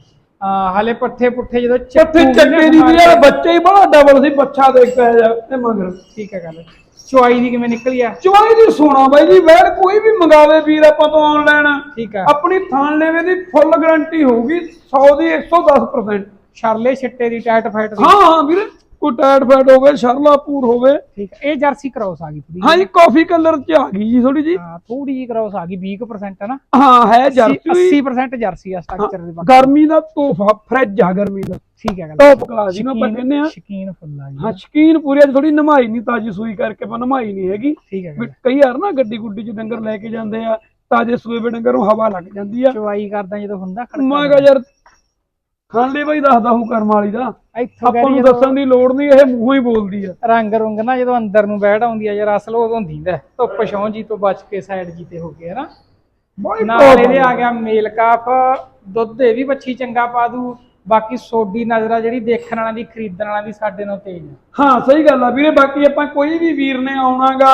ਆ ਹਲੇ ਪੱਠੇ ਪੁੱਠੇ ਜਦੋਂ ਨਾ ਚੱਕੇ ਦੀ ਵੀ ਯਾਰ ਬੱਚੇ ਹੀ ਬੜਾ ਡਬਲ ਸੀ ਬੱਚਾ ਦੇਖ ਪਿਆ ਜਾ ਤੇ ਮਗਰ। ਠੀਕ ਹੈ ਗੱਲ। ਚੁਆਈ ਦੀ ਕਿਵੇਂ ਨਿਕਲੀ ਆ? ਚਵਾਈ ਦੀ ਸੋਨਾ ਬਾਈ ਜੀ ਵੈਰ ਕੋਈ ਵੀ ਮੰਗਾਵੇ ਵੀਰ ਆਪਾਂ ਤੋਂ ਆਨਲਾਈਨ ਠੀਕ ਹੈ। ਆਪਣੀ ਥਾਣ ਲੈਵੇ ਦੀ ਫੁੱਲ ਗਾਰੰਟੀ ਹੋਊਗੀ 100 ਦੀ 110% ਸ਼ਰਲੇ ਛਿੱਟੇ ਦੀ ਟਾਈਟ ਫਾਈਟ ਦੀ। ਹਾਂ ਹਾਂ ਵੀਰੇ। ਕੋਈ ਟਾਇਰ ਫੈਟ ਹੋਵੇ ਸ਼ਰਲਾਪੂਰ ਹੋਵੇ ਠੀਕ ਹੈ ਇਹ ਜਰਸੀ ਕ੍ਰੋਸ ਆ ਗਈ ਥੋੜੀ ਹਾਂ ਜੀ ਕਾਫੀ ਕਲਰ ਚ ਆ ਗਈ ਜੀ ਥੋੜੀ ਜੀ ਹਾਂ ਥੋੜੀ ਜੀ ਕ੍ਰੋਸ ਆ ਗਈ 20% ਹੈ ਨਾ। ਹਾਂ ਹੈ ਜਰਸੀ 80% ਜਰਸੀ ਆ ਸਟਰਕਚਰ ਦੇ ਬਾਕੀ। ਗਰਮੀ ਦਾ ਤੋਹਫਾ ਫ੍ਰਿਜ ਆ ਗਰਮੀ ਦਾ। ਠੀਕ ਹੈ ਗੱਲ। ਟੌਪ ਕਲਾਸ ਜਿਹਨੂੰ ਆਪਾਂ ਕਹਿੰਦੇ ਆ ਸ਼ਕੀਨ ਫੁੱਲ ਆ ਹਾਂ ਜੀ ਸ਼ਕੀਨ ਪੂਰੀ ਅੱਜ ਥੋੜੀ ਨਮਾਈ ਨਹੀਂ ਤਾਜੀ ਸੂਈ ਕਰਕੇ ਆਪਾਂ ਨਮਾਈ ਨਹੀਂ ਹੈਗੀ। ਠੀਕ ਹੈ ਕਈ ਵਾਰ ਨਾ ਗੱਡੀ ਗੁੱਡੀ ਚ ਡੰਗਰ ਲੈ ਕੇ ਜਾਂਦੇ ਆ ਤਾਜੇ ਸੂਏ ਵੇ ਡੰਗਰ ਨੂੰ ਹਵਾ ਲੱਗ ਜਾਂਦੀ ਆ। ਚੁਆਈ ਕਰਦਾ ਜਦੋਂ ਹੁੰਦਾ ਖੜਕਾ ਮੈਂ ਕਿਹਾ ਯਾਰ ਖਾਂਦੇ ਬਾਈ ਦੱਸਦਾ ਹੂੰ ਕਰਮ ਵਾਲੀ ਦਾ। ਇੱਥੋਂ ਆਪਾਂ ਨੂੰ ਦੱਸਣ ਦੀ ਲੋੜ ਨਹੀਂ ਇਹ ਮੂੰਹੋਂ ਹੀ ਬੋਲਦੀ ਆ। ਰੰਗ ਰੁੰਗ ਨਾ ਜਦੋਂ ਅੰਦਰ ਨੂੰ ਬੈਠ ਆਉਂਦੀ ਆ ਯਾਰ ਅਸਲ ਉਦੋਂ ਦੀਂਦਾ। ਧੁੱਪ ਛਾਂ ਜੀ ਤੋਂ ਬਚ ਕੇ ਸਾਈਡ ਜੀ ਤੇ ਹੋ ਕੇ ਹਨਾ? ਬਾਈ ਨਾਲ ਇਹਦੇ ਆ ਗਿਆ ਮੇਲ ਕਾਫ ਦੁੱਧ ਇਹ ਵੀ ਬੱਚੀ ਚੰਗਾ ਪਾ ਦੂ। ਬਾਕੀ ਸੋਡੀ ਨਜ਼ਰ ਜਿਹੜੀ ਦੇਖਣ ਵਾਲਿਆਂ ਦੀ ਖਰੀਦਣ ਵਾਲਿਆਂ ਦੀ ਸਾਡੇ ਨਾਲ ਤੇਜ਼ ਆ। ਹਾਂ ਸਹੀ ਗੱਲ ਆ ਵੀਰੇ ਬਾਕੀ ਆਪਾਂ ਕੋਈ ਵੀ ਵੀਰ ਨੇ ਆਉਣਾਗਾ।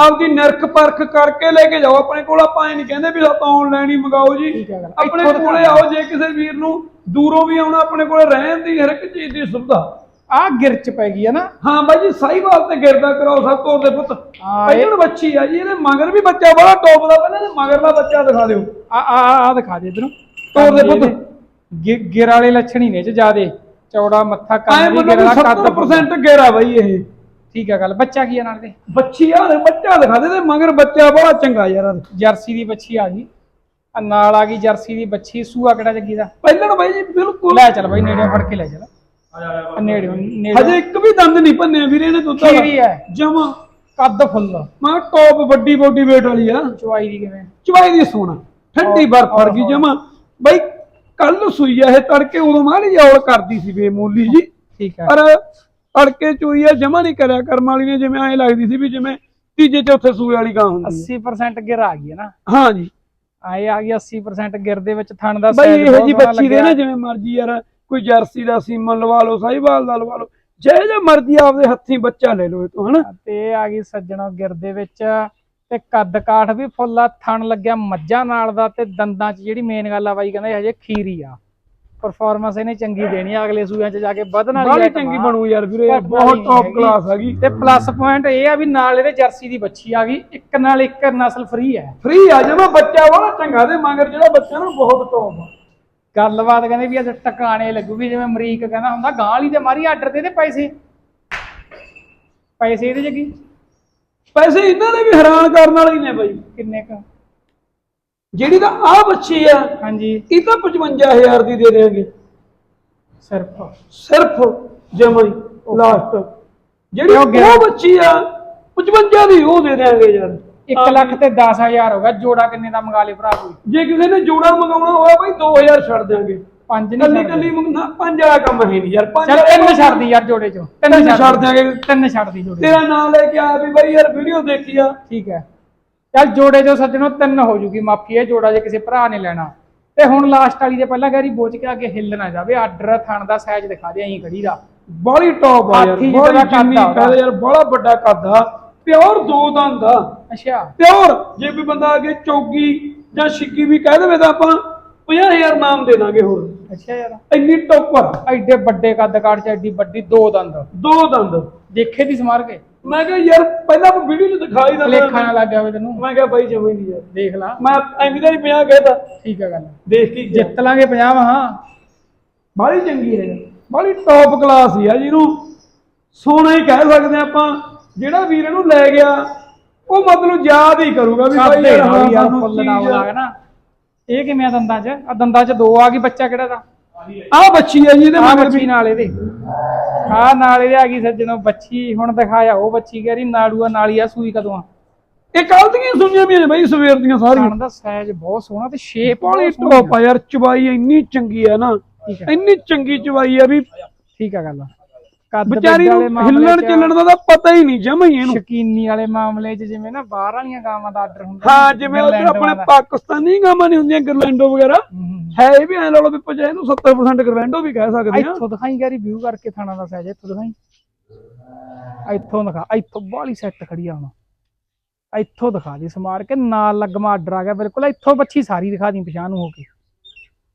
ਆਪਦੀ ਨਿਰਖ ਪਰਖ ਕਰਕੇ ਲੈ ਕੇ ਜਾਓ। ਆਪਣੇ ਕੋਲ ਆਪਾਂ ਇਹ ਨਹੀਂ ਕਹਿੰਦੇ ਵੀ ਆਪਾਂ ਆਨਲਾਈਨ ਹੀ ਮੰਗਾਓ ਜੀ। ਆਪਣੇ ਕੋਲੇ ਆਓ ਜੇ ਕਿਸੇ ਵੀਰ ਨੂੰ। ਦੂਰੋਂ ਵੀ ਆਉਣਾ ਆਪਣੇ ਕੋਲੇ ਰਹਿਣ ਦੀ ਹਰ ਇੱਕ ਚੀਜ਼ ਦੀ ਸੁਵਿਧਾ। ਆ ਗਿਰਚ ਪੈ ਗਈ ਹੈ ਨਾ। ਹਾਂ ਬਾਈ ਜੀ ਸਾਈਵਾਲ ਤੇ ਗਿਰਦਾ ਕਰਾਓ ਸਭ ਤੋਂ ਦੇ ਪੁੱਤ। ਪਹਿਲਾਂ ਬੱਚੀ ਆ ਜੀ ਇਹਦੇ ਮਗਰ ਵੀ ਬੱਚਾ ਬੜਾ ਟੌਪ ਦਾ ਪਹਿਲਾਂ ਇਹਦੇ ਮਗਰ ਦਾ ਬੱਚਾ ਦਿਖਾ ਦਿਓ। ਆ ਆ ਆ ਦਿਖਾ ਦੇ ਇਧਰੋਂ। ਤੋਰ ਦੇ ਪੁੱਤ। ਗਿਰ ਵਾਲੇ ਲੱਛਣ ਹੀ ਨੇ ਚ ਜਿਆਦੇ। ਚੌੜਾ ਮੱਥਾ ਕੰਨ ਵੀ ਗਿਰਲਾ ਕੱਦ 70% ਗੇਰਾ ਬਾਈ ਇਹ। ਠੀਕ ਹੈ ਗੱਲ ਬੱਚਾ ਕੀ ਆ ਨਾਲ ਦੇ? ਬੱਚੀ ਆ ਬੱਚਾ ਦਿਖਾ ਦੇ ਤੇ ਮਗਰ ਬੱਚਾ ਬੜਾ ਚੰਗਾ ਯਾਰ। ਜਰਸੀ ਦੀ ਬੱਚੀ ਆ ਗਈ। ਆ ਨਾਲ ਆ ਗਈ ਜਰਸੀ ਦੀ ਬੱਚੀ ਸੂਆ ਕਿਹੜਾ ਜੱਗੀ ਦਾ? ਪਹਿਲਾਂ ਬਾਈ ਜੀ ਬਿਲਕੁਲ ਲੈ ਚੱਲ ਬਾਈ ਨੇੜੇ ਫੜ ਕੇ ਲੈ ਚੱਲ। ਆ ਨੇੜੇ ਨੇੜੇ ਹਜੇ ਇੱਕ ਵੀ ਦੰਦ ਨਹੀਂ ਭੰਨੇ ਵੀਰੇ ਨੇ ਦੁੱਧ ਖੀਰੀ ਹੈ। ਜਮਾ। ਕੱਦ ਫੁੱਲ। ਮੈਂ ਟੌਪ ਵੱਡੀ ਬੋਡੀ weight ਵਾਲੀ ਆ। ਚੁਆਈ ਦੀ ਕਿਵੇਂ? ਚਵਾਈ ਦੀ ਸੋਨਾ ਠੰਡੀ ਬਰਫ ਵਰਗੀ ਜਮਾ। ਬਾਈ ਕੱਲ ਸੂਈ ਆ ਇਹ ਤੜਕੇ ਉਦੋਂ ਮਾੜੀ ਔਲ ਕਰਦੀ ਸੀ ਬੇਮੋਲੀ ਜੀ। ਠੀਕ ਹੈ। ਪਰ ਤੜਕੇ ਚੋਈ ਆ ਜਮਾ ਨਹੀਂ ਕਰਿਆ ਕਰਮ ਵਾਲੀ ਨੇ ਜਿਵੇਂ ਐ ਲੱਗਦੀ ਸੀ ਵੀ ਜਿਵੇਂ ਤੀਜੇ ਚੌਥੇ ਸੂਏ ਵਾਲੀ ਗਾਂ ਹੁੰਦੀ 80% ਗਿਰ ਆ ਗਈ ਹੈ ਨਾ। ਹਾਂ ਜੀ। ਆਏ ਆ ਗਈ 80% ਗਿਰ ਦੇ ਵਿੱਚ ਥਣ ਦਾ ਬਾਈ size ਇਹੋ ਜੀ ਬੱਚੀ ਦੇ। ਨਾ ਜਿਵੇਂ ਮਰਜ਼ੀ ਯਾਰ ਕੋਈ ਜਰਸੀ ਦਾ ਸੀਮਨ ਲਵਾ ਲਓ ਸਾਈਵਾਲ ਦਾ ਲਵਾ ਲਓ ਜਿਹੇ ਜਿਹਾ ਮਰਜ਼ੀ ਆਪਦੇ ਹੱਥੀਂ ਬੱਚਾ ਲੈ ਲਓ ਇਹ ਤੋਂ ਹਨਾ ਤੇ ਆ ਗਈ ਸੱਜਣੋ ਗਿਰ ਦੇ ਵਿੱਚ ਤੇ ਕੱਦ ਕਾਠ ਵੀ ਫੁੱਲ ਥਣ ਲੱਗਿਆ ਮੱਝਾਂ ਨਾਲ ਦਾ ਤੇ ਦੰਦਾਂ 'ਚ ਜਿਹੜੀ ਮੇਨ ਗੱਲ ਆ ਬਾਈ ਕਹਿੰਦਾ ਇਹ ਹਜੇ ਖੀਰੀ ਆ ਪਰਫਾਰਮੈਂਸ ਇਹਨੇ ਚੰਗੀ ਦੇਣੀ ਆ ਅਗਲੇ ਸੂਆਂ 'ਚ ਜਾ ਕੇ ਵਧਣ ਵਾਲੀ item ਚੰਗੀ। ਬਣੂ ਯਾਰ ਵੀਰੇ ਬਹੁਤ ਟੌਪ। ਕਲਾਸ ਹੈਗੀ। ਤੇ ਪਲੱਸ ਪੁਆਇੰਟ ਇਹ ਆ ਵੀ ਨਾਲ ਇਹਦੇ ਜਰਸੀ ਦੀ ਬੱਚੀ ਆ ਗਈ ਇੱਕ ਨਾਲ ਇੱਕ ਨਸਲ ਫ੍ਰੀ ਹੈ। ਫ੍ਰੀ ਆ ਜਮਾ ਬੱਚਾ ਵਾਲਾ ਚੰਗਾ ਦੇ ਮਗਰ ਜਿਹੜਾ ਬੱਚਾ ਨਾ ਬਹੁਤ ਟੌਪ ਆ। ਗੱਲਬਾਤ ਕਹਿੰਦੇ ਵੀ ਅੱਜ ਟਿਕਾਣੇ ਲੱਗੂਗੀ ਜਿਵੇਂ ਅਮਰੀਕ ਕਹਿੰਦਾ ਹੁੰਦਾ ਗਾਂ ਵਾਲੀ ਤੇ ਮਾਰੀ ਆਰਡਰ ਦੇ ਦੇ ਪੈਸੇ। ਪੈਸੇ ਇਹਦੇ ਜਗੀ ਪੈਸੇ ਇਹਨਾਂ ਦੇ ਵੀ ਹੈਰਾਨ ਕਰਨ ਵਾਲੇ ਹੀ ਨੇ ਬਾਈ। ਕਿੰਨੇ ਕ? ਜਿਹੜੀ ਤਾਂ ਆ ਬੱਚੀ ਆ ਹਾਂਜੀ। ਇਹ ਤਾਂ 55000 ਦੀ ਦੇ ਦੇਣਗੇ। ਸਿਰਫ। ਸਿਰਫ ਜਮਾ ਹੀ ਲਾਸਟ ਜਿਹੜੀ ਉਹ ਗਿਆ। ਉਹ ਬੱਚੀ ਆ 55 ਦੀ ਉਹ ਦੇ ਦੇਣਗੇ ਯਾਰ। 1 ਲੱਖ ਤੇ 10000 ਹੋਗਾ ਜੋੜਾ ਕਿੰਨੇ ਦਾ ਮੰਗਾ ਲੇ ਭਰਾ ਕੋਈ ਜੇ ਕਿਸੇ ਨੇ ਜੋੜਾ ਮੰਗਾਉਣਾ ਹੋਇਆ ਬਾਈ 2000 ਛੱਡ ਦਿਆਂਗੇ ਪੰਜ ਕੱਲੀ ਨਹੀਂ ਕੱਲੀ ਮੰਗਣਾ ਪੰਜ ਵਾਲਾ ਕੰਮ ਹੈ ਨਹੀਂ ਯਾਰ ਪੰਜ ਚੱਲ ਵਾਲਾ ਤਿੰਨ ਕੰਮ- ਛੱਡ ਦੀ ਯਾਰ ਜੋੜੇ ਚੋਂ। ਤਿੰਨ ਛੱਡ ਦਿਆਂਗੇ ਤਿੰਨ ਛੱਡ ਦੀ ਜੋੜੇ ਤੇਰਾ ਨਾਮ ਲੈ ਕੇ ਆਇਆ ਵੀ ਬਾਈ ਯਾਰ ਵੀਡੀਓ ਦੇਖੀ ਆ। ਠੀਕ ਹੈ। ਚੱਲ ਜੋੜੇ ਚੋਂ ਸੱਜਣੋ ਤਿੰਨ ਹੋ ਜੂਗੀ ਮਾਫੀ ਹੈ ਜੋੜਾ ਜੇ ਕਿਸੇ ਭਰਾ ਨੇ ਲੈਣਾ। ਤੇ ਹੁਣ ਲਾਸਟ ਵਾਲੀ ਦੇ ਪਹਿਲਾਂ ਗੈਰੀ ਬੋਚ ਕੇ ਅੱਗੇ ਹਿੱਲ ਨਾ ਜਾਵੇ ਆਰਡਰ ਥਣ ਦਾ ਸਾਈਜ਼ ਦਿਖਾ ਦੇ ਐਂ ਖੜੀ ਦਾ ਬਾਲੀ ਟੌਪ ਆ ਯਾਰ ਹਾਥੀ ਬਾਲੀ ਜਿਹੜਾ ਕੱਦ ਆ ਉਹਦਾ। ਕਹਿੰਦੇ ਯਾਰ ਬੜਾ ਵੱਡਾ ਕੱਦ ਆ ਪਿਓਰ ਦੋ ਦੰਦ ਆ। ਅੱਛਾ। ਪਿਓਰ ਜੇ ਕੋਈ ਬੰਦਾ ਅੱਗੇ ਚੌਗੀ ਜਾਂ ਛਿੱਕੀ ਵੀ ਕਹਿ ਦੇਵੇ ਤਾਂ ਆਪਾਂ 50000 ਨਾਮ ਦੇ ਦਾਂਗੇ ਹੋਰ। ਅੱਛਾ ਯਾਰ। ਇੰਨੀ ਟੌਪਰ ਐਡੇ ਵੱਡੇ ਕੱਦ ਕਾਠ ਚ ਐਡੀ ਵੱਡੀ ਦੋ ਦੰਦ। ਦੋ ਦੰਦ। ਦੇਖੇ ਦੀ ਸਮਾਰ ਕੇ ਮੈਂ ਕਿਹਾ ਯਾਰ ਪਹਿਲਾਂ ਆਪਾਂ ਵੀਡੀਓ 'ਚ ਦਿਖਾਈ ਦਾ ਲੇਖਾ ਨਾ ਲੱਗ ਗਿਆ ਹੋਵੇ ਤੈਨੂੰ। ਮੈਂ ਕਿਹਾ ਬਾਈ ਜਮੇ ਨਹੀਂ ਯਾਰ। ਦੇਖ ਲਾ। ਮੈਂ ਐਵੇਂ ਦਾ ਹੀ 50 ਕਹਿਤਾ ਠੀਕ ਹੈ ਗੱਲ। ਦੇਖ ਕੇ ਜਿੱਤ ਲਾਂਗੇ 50 ਹਾਂ ਬਾਲੀ ਚੰਗੀ ਹੈ ਬਾਲੀ ਟੌਪ ਕਲਾਸ ਹੀ ਆ ਜਿਹਨੂੰ ਸੋਨਾ ਹੀ ਕਹਿ ਸਕਦੇ ਆਪਾਂ। ਜਿਹੜਾ ਵੀਰ ਇਹਨੂੰ ਲੈ ਗਿਆ ਉਹ ਮਤਲਬ ਯਾਦ ਹੀ ਕਰੂਗਾ ਵੀ ਯਾਰ ਹਾਂ ਸਾਨੂੰ ਆ। ਨਾ। ਇਹ ਕਿਵੇਂ ਆ ਦੰਦਾਂ 'ਚ? ਆ ਦੰਦਾਂ 'ਚ ਦੋ ਆ ਗਈ ਬੱਚਾ ਕਿਹੜਾ ਦਾ ਆਹ ਬੱਚੀ ਹੈ ਜੀ ਇਹਦੇ ਆ ਮਗਰ ਬੱਚੀ ਨਾਲ ਇਹਦੇ। ਆ ਨਾਲ ਇਹਦੇ ਆ ਗਈ ਸੱਜਣੋ ਬੱਚੀ ਹੁਣ ਦਿਖਾਇਆ ਉਹ ਬੱਚੀ ਕਹਿ ਰਹੀ ਨਾੜੂਆ ਨਾਲੀ ਆ ਸੂਈ ਕਦੋਂ ਆ? ਇਹ ਕੱਲ ਦੀਆਂ ਸੁਣੀਆਂ ਵੀ ਨੇ ਬਾਈ ਸਵੇਰ ਦੀਆਂ ਸਾਰੀਆਂ। ਦਾ ਸਾਈਜ਼ ਬਹੁਤ ਸੋਹਣਾ ਤੇ ਸ਼ੇਪ ਬੜੀ ਟੋਪ ਆ। ਯਾਰ ਚਵਾਈ ਇੰਨੀ ਚੰਗੀ ਆ ਨਾ ਠੀਕ ਹੈ ਇੰਨੀ ਚੰਗੀ ਚਵਾਈ ਆ ਵੀ। ਠੀਕ ਆ ਗੱਲ। ਕੱਦ ਵਿਚਾਰੀ ਵਾਲੇ ਨੂੰ ਮਾਮਲੇ ਹਿੱਲਣ 'ਚ ਚੱਲਣ ਦਾ ਤਾਂ ਪਤਾ ਹੀ ਨਹੀਂ ਜਮਾ ਹੀ ਇਹਨੂੰ। ਸ਼ਕੀਨੀ ਵਾਲੇ ਮਾਮਲੇ 'ਚ ਜਿਵੇਂ ਨਾ ਬਾਹਰ ਵਾਲੀਆਂ ਗਾਵਾਂ ਦਾ ਆਰਡਰ ਹੁੰਦਾ ਹਾਂ ਜਿਵੇਂ ਉਧਰ ਆਪਣੇ ਪਾਕਿਸਤਾਨੀ ਗਾਵਾਂ ਨਹੀਂ ਹੁੰਦੀਆਂ ਗਰਲੈਂਡੋ ਵਗੈਰਾ। ਹੈ ਇਹ ਵੀ ਐ ਲਾ ਲਓ ਵੀ ਪਜੇ ਇਹਨੂੰ 70% ਗਰਲੈਂਡੋ ਵੀ ਕਹਿ ਸਕਦੇ ਆ। ਇੱਥੋਂ ਦਿਖਾਈ ਗਾਰੀ ਵਿਊ ਕਰਕੇ ਥਾਣਾ ਦਾ ਸਾਈਜ਼ ਇੱਥੋਂ ਦਿਖਾਈ। ਇੱਥੋਂ ਦਿਖਾ ਇੱਥੋਂ ਬਾਹਲੀ ਸੈੱਟ ਖੜੀ ਆ ਹੁਣ। ਇੱਥੋਂ ਦਿਖਾ ਦੀ ਸਮਾਰ ਕੇ ਨਾਲ ਲੱਗਮਾ ਆਰਡਰ ਆ ਗਿਆ ਬਿਲਕੁਲ ਇੱਥੋਂ ਬੱਚੀ ਸਾਰੀ ਦਿਖਾ ਦੀ ਪਛਾਣ ਨੂੰ ਹੋ ਕੇ।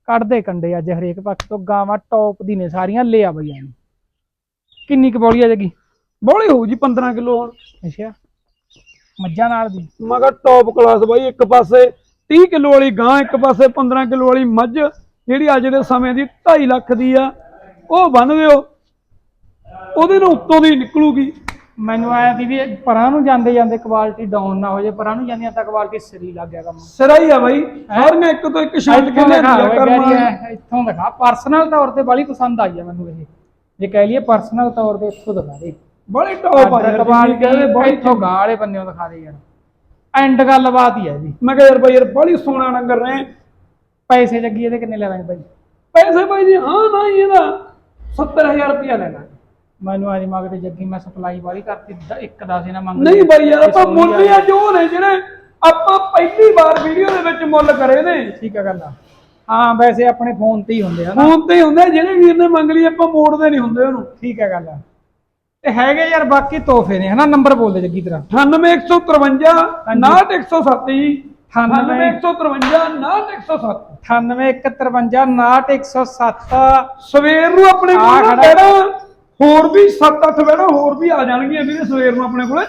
ਕੱਢਦੇ ਕੰਡੇ ਅੱਜ ਹਰੇਕ ਪੱਖ ਤੋਂ ਗਾਵਾਂ ਟੌਪ ਦੀ ਨੇ ਸਾਰੀਆਂ ਲੈ ਆ ਬਈਆਂ ਨੂੰ। ਕਿੰਨੀ ਕੁ ਬੋਲੀ ਆ ਜਗੀ ਬੋਲੀ ਹੋਊ ਜੀ 15 ਕਿਲੋ ਹੁਣ। ਅੱਛਾ। ਮੱਝਾਂ ਨਾਲ ਦੀ। ਮਗਰ ਟੌਪ ਕਲਾਸ ਬਾਈ ਇੱਕ ਪਾਸੇ 30 ਕਿਲੋ ਵਾਲੀ ਗਾਂ ਇੱਕ ਪਾਸੇ 15 ਕਿਲੋ ਵਾਲੀ ਮੱਝ ਜਿਹੜੀ ਅੱਜ ਦੇ ਸਮੇਂ ਦੀ 2.5 ਲੱਖ ਦੀ ਆ। ਉਹ ਬੰਨ ਦਿਓ। ਉਹਦੇ ਨਾਲ ਉੱਤੋਂ ਦੀ ਨਿਕਲੂਗੀ। ਮੈਨੂੰ ਆਇਆ ਸੀ ਵੀ ਇਹ ਪਰਾਂ ਨੂੰ ਜਾਂਦੇ ਜਾਂਦੇ ਕੁਆਲਿਟੀ ਡਾਊਨ ਨਾ ਹੋ ਜਾਏ ਪਰਾਂ ਨੂੰ ਜਾਂਦੀਆਂ ਤਾਂ ਕੁਆਲਿਟੀ ਸਰੀ ਲੱਗ ਗਿਆ ਕੰਮ। ਸਿਰਾ ਹੀ ਆ ਬਾਈ। ਸਾਰੀਆਂ ਇੱਕ ਤੋਂ ਇੱਕ ਇੱਥੋਂ ਕਹਿੰਦੇ ਕਰਮਾਂ ਇੱਥੋਂ ਦਿਖਾ। ਪਰਸਨਲ ਤੌਰ ਤੇ ਬੜੀ ਪਸੰਦ ਆਈ ਆ ਮੈਨੂੰ ਇਹ। ਜੇ ਕਹਿ ਲਈਏ ਪਰਸਨਲ ਤੌਰ ਤੇ ਇੱਥੋਂ ਦਿਖਾ ਦੇ। ਬੜੀ ਟੌਪ ਆ ਯਾਰ ਕੁਆਲਿਟੀ ਕਹਿੰਦੇ ਬੜੀ ਇੱਥੋਂ ਗਾਂ ਵਾਲੇ ਬੰਨਿਓ ਦਿਖਾ ਦੇ ਯਾਰ। ਐਂਡ ਗੱਲਬਾਤ ਹੀ ਹੈ ਜੀ। ਮੈਂ ਕਿਹਾ ਯਾਰ ਬਾਈ ਯਾਰ ਬੜੀ ਸੋਹਣਾ ਨੰਗਰ ਨੇ ਪੈਸੇ ਜੱਗੀ ਇਹਦੇ ਕਿੰਨੇ ਲੈ ਦਾਂਗੇ ਭਾਈ ਪੈਸੇ ਬਾਈ ਜੀ ਹਾਂ ਨਾ ਇਹਦਾ 70000 ਰੁਪਇਆ ਲੈਣਾ ਮੈਨੂੰ ਆਜੀ ਮੰਗਦੇ ਜੱਗੀ ਮੈਂ ਸਪਲਾਈ ਵਾਲੀ ਕਰਤੀ ਦ- ਇੱਕ ਦਸ ਇਹਨਾਂ ਮੰਗ ਨਹੀਂ ਬਾਈ ਯਾਰ ਆਪਾਂ ਮੁੱਲ ਹੀ ਉਹ ਨੇ ਜਿਹੜੇ ਆਪਾਂ ਪਹਿਲੀ ਵਾਰ ਵੀਡੀਓ ਦੇ ਵਿੱਚ ਮੁੱਲ ਕਰੇ ਨੇ। ਠੀਕ ਆ ਗੱਲ ਆ। ਹਾਂ ਵੈਸੇ ਆਪਣੇ ਫੋਨ ਤੇ ਹੀ ਹੁੰਦੇ ਆ ਨਾ। ਫੋਨ ਤੇ ਹੀ ਹੁੰਦੇ ਆ, ਜਿਹੜੇ ਵੀਰ ਨੇ ਮੰਗ ਲਈ ਆਪਾਂ ਮੋੜਦੇ ਨਹੀਂ ਹੁੰਦੇ ਉਹਨੂੰ। ਠੀਕ ਆ ਗੱਲ ਆ। ਤੇ ਹੈਗੇ ਯਾਰ ਬਾਕੀ ਤੋਹਫੇ ਨੇ ਹਨਾ? ਨੰਬਰ ਬੋਲ ਦੇ ਜੱਗੀ ਤੇਰਾ। 98153 98107 ਜੀ। 98 98153 9815599107 ਸਵੇਰ ਨੂੰ ਆਪਣੇ ਕੋਲ ਨਾ ਖੜਾ। ਬਹਿਣਾ ਹੋਰ ਵੀ 7-8 ਬਹਿਣਾ ਹੋਰ ਵੀ ਆ ਜਾਣਗੀਆਂ ਵੀਰੇ ਸਵੇਰ ਨੂੰ ਆਪਣੇ ਕੋਲੇ।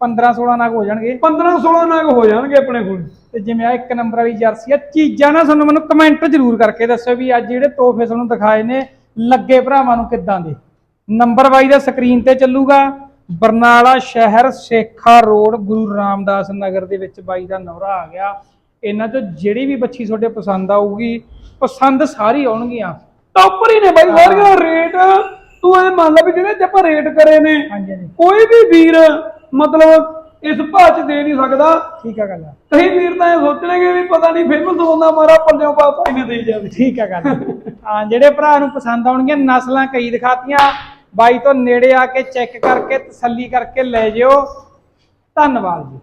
15 16 ਨਗ ਹੋ ਜਾਣਗੇ। 15-16 ਨਾਗ ਹੋ ਜਾਣਗੇ ਆਪਣੇ ਕੋਲ। ਤੇ ਜਿਵੇਂ ਆ ਇੱਕ ਨੰਬਰ ਵਾਲੀ ਜਰਸੀ ਆ ਚੀਜ਼ਾਂ ਨਾ ਤੁਹਾਨੂੰ ਮੈਨੂੰ ਕਮੈਂਟ ਜ਼ਰੂਰ ਕਰਕੇ ਦੱਸਿਓ ਵੀ ਅੱਜ ਜਿਹੜੇ ਤੋਹਫੇ ਤੁਹਾਨੂੰ ਦਿਖਾਏ ਨੇ ਲੱਗੇ ਭਰਾਵਾਂ ਨੂੰ ਕਿੱਦਾਂ ਦੇ? ਨੰਬਰ ਵਾਈ ਦਾ ਸਕਰੀਨ ਤੇ ਚੱਲੂਗਾ। ਬਰਨਾਲਾ ਸ਼ਹਿਰ ਸੇਖਾ ਰੋਡ ਗੁਰੂ ਰਾਮਦਾਸ ਨਗਰ ਦੇ ਵਿੱਚ ਬਾਈ ਦਾ ਨਵਰਾ ਆ ਗਿਆ। ਇਹਨਾਂ ਚੋਂ ਜਿਹੜੀ ਵੀ ਬੱਚੀ ਤੁਹਾਡੇ ਪਸੰਦ ਆਊਗੀ ਪਸੰਦ ਸਾਰੀ ਆਉਣਗੀਆਂ। ਟੌਪਰ ਹੀ ਨੇ ਬਾਈ ਸਾਰੀਆਂ ਰੇਟ ਤੂੰ ਐ ਮੰਨ ਲੈ ਵੀ ਜਿਹੜੇ ਤੇ ਆਪਾਂ ਰੇਟ ਕਰੇ ਨੇ। ਕੋਈ ਵੀ ਵੀਰ ਮਤਲਬ ਇਸ ਭਾਅ ਚ ਦੇ ਨਹੀਂ ਸਕਦਾ। ਠੀਕ ਆ ਗੱਲ ਕਈ ਵੀਰ ਤਾਂ ਇਹ ਸੋਚਣਗੇ ਵੀ ਪਤਾ ਨਹੀਂ ਫੇਮਸ ਹੁੰਦਾ ਮਾਰਾ ਪੱਲਿਓਂ ਪਾਪਾ ਇਹਨੇ ਦੇ ਜਾਵੇ। ਠੀਕ ਆ ਗੱਲ ਹਾਂ ਜਿਹੜੇ ਭਰਾ ਨੂੰ ਪਸੰਦ ਆਉਣਗੀਆਂ ਨਸਲਾਂ ਕਈ ਦਿਖਾਤੀਆਂ। ਬਾਈ ਤੋਂ ਨੇੜੇ ਆ ਕੇ ਚੈੱਕ ਕਰਕੇ ਤਸੱਲੀ ਕਰਕੇ ਲੈ ਜਿਓ। ਧੰਨਵਾਦ ਜੀ।